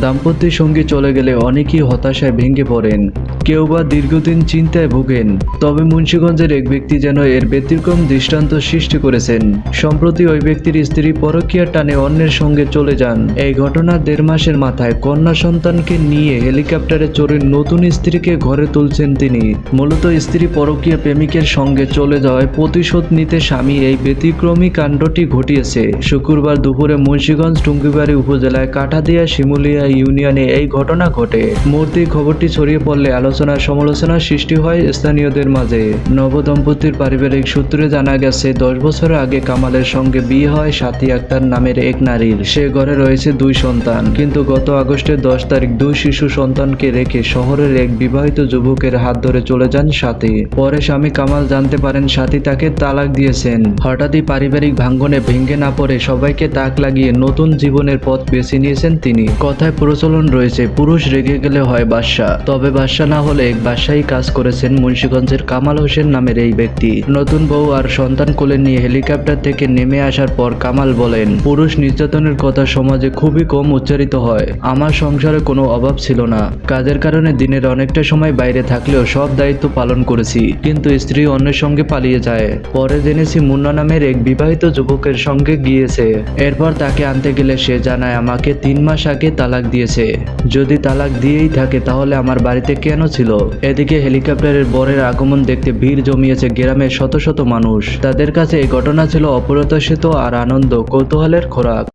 দাম্পত্য সঙ্গী চলে গেলে অনেকেই হতাশায় ভেঙে পড়েন। কেউ বা দীর্ঘদিন চিন্তায় ভোগেন, তবে মুন্সীগঞ্জের এক ব্যক্তি যেন এর ব্যতিক্রম দৃষ্টান্ত সৃষ্টি করেছেন। সম্প্রতি ওই ব্যক্তির স্ত্রী পরকীয়ার টানে অন্যের সঙ্গে চলে যান। এই ঘটনা দেড় মাসের মাথায় কন্যা সন্তানকে নিয়ে হেলিকপ্টারে চড়ে নতুন স্ত্রীকে ঘরে তুলছেন তিনি। মূলত স্ত্রী পরকীয়া প্রেমিকের সঙ্গে চলে যাওয়ায় প্রতিশোধ নিতে স্বামী এই ব্যতিক্রমী কাণ্ডটি ঘটিয়েছে। শুক্রবার দুপুরে মুন্সীগঞ্জ টুঙ্গিবাড়ি উপজেলায় কাঠাদিয়া শিমুলিয়া ইউনিয়নে এই ঘটনা ঘটে। মুহূর্তে খবরটি ছড়িয়ে পড়লে আলোচনা সমালোচনা সৃষ্টি হয় স্থানীয়দের মাঝে। নবদম্পতির পারিবারিক সূত্রে জানা গেছে, দশ বছর আগে কামালের সঙ্গে বিয়ে হয় সাথী আক্তার নামের এক নারীর। সে ঘরে রয়েছে দুই সন্তান। কিন্তু গত আগস্টের দশ তারিখ দুই শিশু সন্তানকে রেখে শহরের এক বিবাহিত যুবকের হাত ধরে চলে যান সাথী। পরে স্বামী কামাল জানতে পারেন সাথী তাকে তালাক দিয়েছেন। হঠাৎই পারিবারিক ভাঙ্গনে ভেঙে না পড়ে সবাইকে তাক লাগিয়ে নতুন জীবনের পথ বেছে নিয়েছেন তিনি। কথায় প্রচলন রয়েছে। পুরুষ রেগে গেলে হয় বাদশা। তবে বাদশা না হলে বাদশাহী কাজ করেছেন মুন্সীগঞ্জের কামাল হোসেন নামের এই ব্যক্তি। নতুন বউ আর সন্তান কোলে নিয়ে হেলিকপ্টার থেকে নেমে আসার পর কামাল বলেন, পুরুষ নির্যাতনের কথা সমাজে খুবই কম উচ্চারিত হয়। আমার সংসারে কোনো অভাব ছিল না। কাজের কারণে দিনের অনেকটা সময় বাইরে থাকলেও সব দায়িত্ব পালন করেছি। কিন্তু স্ত্রী অন্যের সঙ্গে পালিয়ে যায়। পরে জেনেছি মুন্না নামের এক বিবাহিত যুবকের সঙ্গে গিয়েছে। এরপর তাকে আনতে গেলে সে জানায়, আমাকে তিন মাস আগে তালাক দিয়েছে। যদি তালাক দিয়েই থাকে, তাহলে আমার বাড়িতে কেন ছিল? এদিকে হেলিকপ্টারের বরের আগমন দেখতে ভিড় জমিয়েছে গ্রামের শত শত মানুষ। তাদের কাছে এই ঘটনা ছিল অপ্রত্যাশিত আর আনন্দ, কৌতূহলের খোরাক।